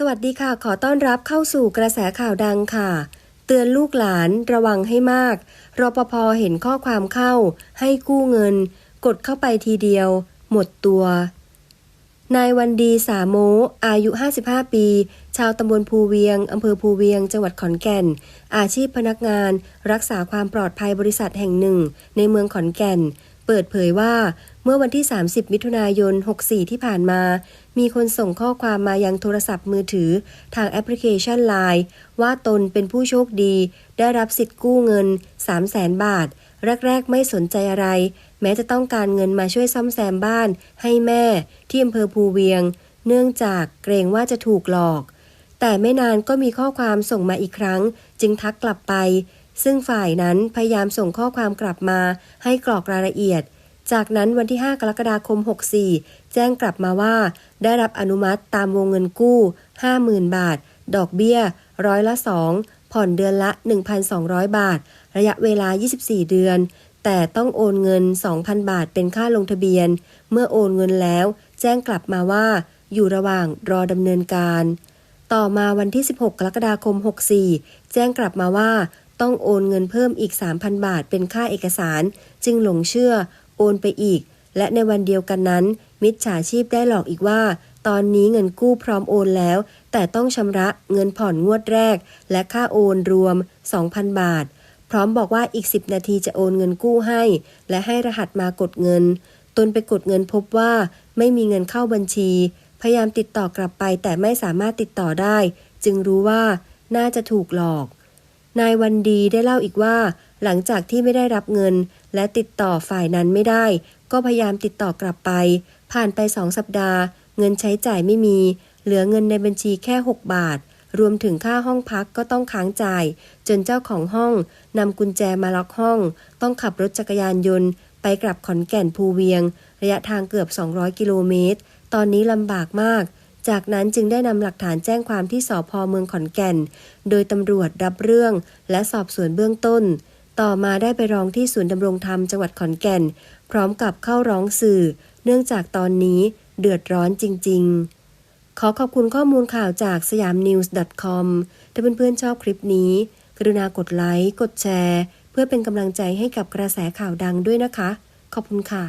สวัสดีค่ะ ขอต้อนรับเข้าสู่กระแสข่าวดังค่ะ เตือนลูกหลานระวังให้มาก รปภเห็นข้อความเข้า ให้กู้เงิน กดเข้าไปทีเดียว หมดตัว นายวันดีสาโม อายุ 55 ปี ชาวตำบลภูเวียงอำเภอภูเวียง จังหวัดขอนแก่น อาชีพพนักงาน รักษาความปลอดภัยบริษัทแห่งหนึ่ง ในเมืองขอนแก่น เปิดเผยว่าเมื่อวันที่ 30 มิถุนายน 64 ที่ผ่านมา มีคนส่งข้อความมายังโทรศัพท์มือถือ ทางแอปพลิเคชัน Line ว่าตนเป็นผู้โชคดี ได้รับสิทธิ์กู้เงิน 300,000 บาท แรก ๆ ไม่สนใจอะไร แม้จะต้องการเงินมาช่วยซ่อมแซมบ้าน ให้แม่ ที่อำเภอภูเวียง เนื่องจากเกรงว่าจะถูกหลอก แต่ไม่นานก็มีข้อความส่งมาอีกครั้ง จึงทักกลับไป ซึ่งฝ่ายนั้นพยายามส่งข้อความกลับมาให้กรอกรายละเอียด จากนั้นวันที่ 5 กรกฎาคม 64 แจ้งกลับมาว่า ได้รับอนุมัติตามวงเงินกู้ 50,000 บาท ดอกเบี้ย ร้อยละ 2 ผ่อนเดือนละ 1,200 บาท ระยะเวลา 24 เดือน แต่ต้องโอนเงิน 2,000 บาทเป็นค่าลงทะเบียน เมื่อโอนเงินแล้ว แจ้งกลับมาว่า อยู่ระหว่างรอดำเนินการต่อมาวันที่ 16 กรกฎาคม 64 แจ้งกลับมาว่า ต้องโอนเงินเพิ่มอีก 3,000 บาท เป็นค่าเอกสาร จึงหลงเชื่อ โอนไปอีก และในวันเดียวกันนั้น มิจฉาชีพได้หลอกอีกว่า ตอนนี้เงินกู้พร้อมโอนแล้ว แต่ต้องชำระเงินผ่อนงวดแรก และค่าโอนรวม 2,000 บาท พร้อมบอกว่าอีก 10 นาทีจะโอนเงินกู้ให้ และให้รหัสมากดเงิน ตนไปกดเงินพบว่า ไม่มีเงินเข้าบัญชี พยายามติดต่อกลับไปแต่ไม่สามารถติดต่อได้ จึงรู้ว่าน่าจะถูกหลอก นายวันดีได้เล่าอีกว่า หลังจากที่ไม่ได้รับเงิน และติดต่อฝ่ายนั้นไม่ได้ ก็พยายามติดต่อกลับไป ผ่านไปสองสัปดาห์ เงินใช้จ่ายไม่มี เหลือเงินในบัญชีแค่ 6 บาท รวมถึงค่าห้องพักก็ต้องค้างจ่าย จนเจ้าของห้องนำกุญแจมาล็อกห้อง ต้องขับรถจักรยานยนต์ ไปกลับขอนแก่นภูเวียง ระยะทางเกือบ 200 กิโลเมตร ตอนนี้ลำบากมาก จากนั้นจึงได้นำหลักฐานแจ้งความที่สพเมืองขอนแก่น โดยตำรวจรับเรื่องและสอบสวนเบื้องต้น ต่อมาได้ไปร้องที่ศูนย์ดำรงธรรมจังหวัดขอนแก่น พร้อมกับเข้าร้องสื่อ เนื่องจากตอนนี้เดือดร้อนจริง ๆ ขอขอบคุณข้อมูลข่าวจากสยามนิวส์ .com ถ้าเพื่อนๆชอบคลิปนี้ กรุณากดไลค์ กดแชร์ เพื่อเป็นกำลังใจให้กับกระแสข่าวดังด้วยนะคะ ขอบคุณค่ะ